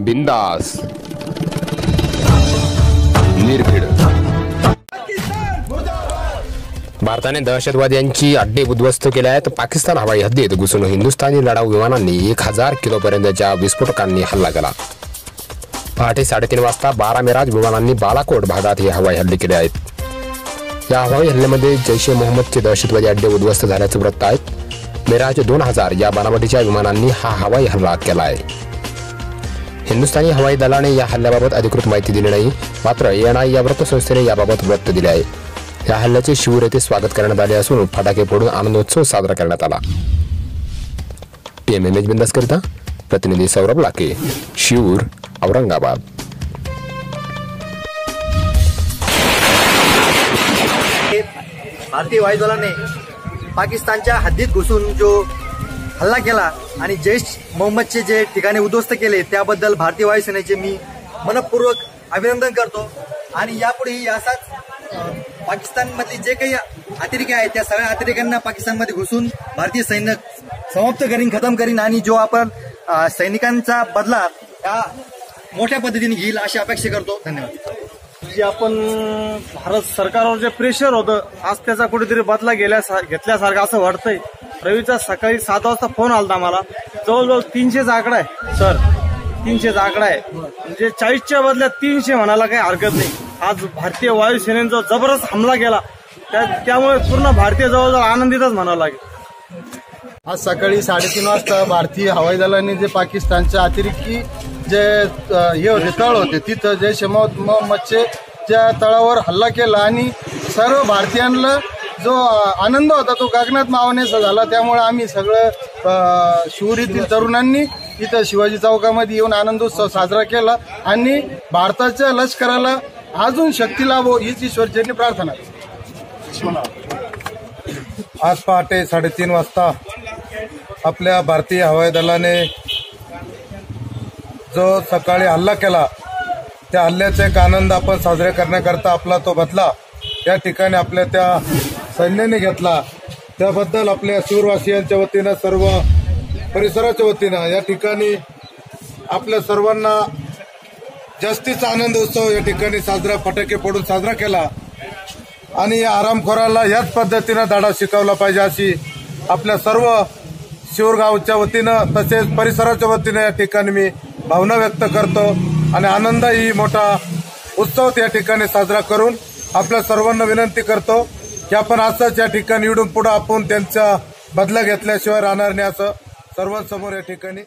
बिंदास. निर्भीड. भारताने दहशतवाद्यांची अड्डे उद्ध्वस्त केले आहेत. पाकिस्तान हवाई हद्दीत घुसून हिंदुस्थानी लढाऊ विमानांनी एक हजार किलोपर्यंतच्या विस्फोटकांनी हल्ला केला. पहाटे साडेतीन वाजता बारा मिराज विमानांनी बालाकोट भागात हे हवाई हल्ले केले आहेत. या हवाई हल्ल्यामध्ये जैश ए मोहम्मदचे दहशतवादी अड्डे उद्ध्वस्त झाल्याचं वृत्त आहे मेराज दोन हजार या बनावटीच्या विमानांनी हा हवाई हल्ला केला आहे हिंदुस्थानी हवाई दलाने या हल्ल्याबाबत अधिकृत माहिती दिली नाही मात्र एनआय या वृत्तसंस्थेने याबाबत वृत्त दिले आहे. या हल्ल्याचे शिवूर येथे स्वागत करण्यात आले असून फटाके फोडून आनंदोत्सव साजरा करण्यात आला. पीएमएमएच बिंदास करिता प्रतिनिधी सौरभ लाके शिवूर औरंगाबाद. भारतीय वायुदलाने पाकिस्तानच्या हद्दीत घुसून जो हल्ला केला आणि जैश मोहम्मदचे जे ठिकाणे उद्ध्वस्त केले त्याबद्दल भारतीय वायुसेनेचे मी मनपूर्वक अभिनंदन करतो. आणि यापुढेही असाच अं, पाकिस्तानमधले जे काही अतिरेकी आहेत त्या सगळ्या अतिरेक्यांना पाकिस्तानमध्ये घुसून भारतीय सैन्य समाप्त करीन खतम करीन आणि जो आपण सैनिकांचा बदला या मोठ्या पद्धतीने घेईल अशी अपेक्षा करतो. धन्यवाद. जे आपण भारत सरकारवर जे प्रेशर होतं आज त्याचा कुठेतरी बदला गेल्या घेतल्यासारखं असं वाटतंय. रवीचा सकाळी सात वाजता फोन आलता मला. जवळजवळ तीनशेचा आकडा आहे. सर तीनशेचा आकडा आहे. म्हणजे चाळीसच्या बदल्यात तीनशे म्हणायला काही हरकत नाही. आज भारतीय वायुसेनेचा जबरदस्त हमला केला. त्यामुळे पूर्ण भारतीय जवळजवळ आनंदितच म्हणावं लागेल. आज सकाळी साडेतीन वाजता भारतीय हवाई दलाने जे पाकिस्तानच्या अतिरिक्ती जे हे होते तळ होते तिथं जे शमत मोहम्मदचे त्या तळावर हल्ला केला आणि सर्व भारतीयांना जो आनंद होता तो गगनात मावण्याचा झाला. त्यामुळे आम्ही सगळं शिवरीतील तरुणांनी इथं शिवाजी चौकामध्ये येऊन आनंदोत्सव साजरा केला आणि भारताच्या लष्कराला अजून शक्ती लाभो हीच ईश्वरचरणी प्रार्थना. आज पहाटे साडेतीन वाजता आपल्या भारतीय हवाई दलाने जो सकाळी हल्ला केला त्या हल्ल्याचा एक आनंद आपण साजरा करण्याकरता आपला तो बदला. या ठिकाणी आपल्या त्या सैन्याने घेतला. त्याबद्दल आपल्या शिवरवासियांच्या वतीनं सर्व परिसराच्या वतीनं या ठिकाणी आपल्या सर्वांना जास्तीचा आनंद उत्सव या ठिकाणी साजरा फटाके पडून साजरा केला. आणि या आरामखोराला याच पद्धतीनं धडा शिकवला पाहिजे अशी आपल्या सर्व शिवरगावच्या वतीनं तसेच परिसराच्या वतीनं या ठिकाणी मी भावना व्यक्त करतो. आणि आनंदही मोठा उत्सव या ठिकाणी साजरा करून आपल्या सर्वांना विनंती करतो. की आपण असंच या ठिकाणी निवडून पुढे आपण त्यांचा बदला घेतल्याशिवाय राहणार नाही असं सर्वांसमोर या ठिकाणी